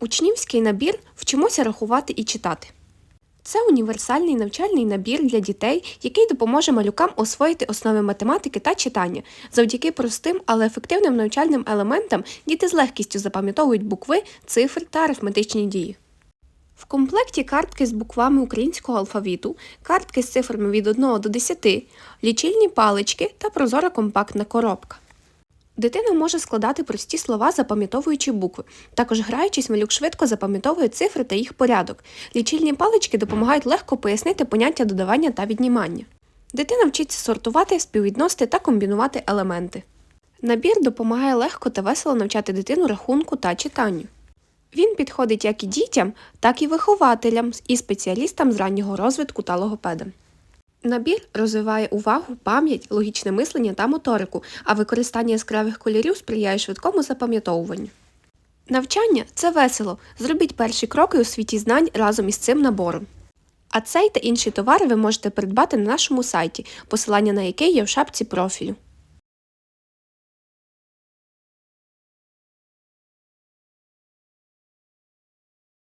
Учнівський набір Вчимося рахувати і читати. Це універсальний навчальний набір для дітей, який допоможе малюкам освоїти основи математики та читання. Завдяки простим, але ефективним навчальним елементам діти з легкістю запам'ятовують букви, цифри та арифметичні дії. В комплекті картки з буквами українського алфавіту, картки з цифрами від 1 до 10, лічильні палички та прозора компактна коробка. Дитина може складати прості слова, запам'ятовуючи букви. Також граючись, малюк швидко запам'ятовує цифри та їх порядок. Лічильні палички допомагають легко пояснити поняття додавання та віднімання. Дитина вчиться сортувати, співвідносити та комбінувати елементи. Набір допомагає легко та весело навчати дитину рахунку та читанню. Він підходить як і дітям, так і вихователям і спеціалістам з раннього розвитку та логопедам. Набір розвиває увагу, пам'ять, логічне мислення та моторику, а використання яскравих кольорів сприяє швидкому запам'ятовуванню. Навчання це весело. Зробіть перші кроки у світі знань разом із цим набором. А цей та інші товари ви можете придбати на нашому сайті, посилання на який є в шапці профілю.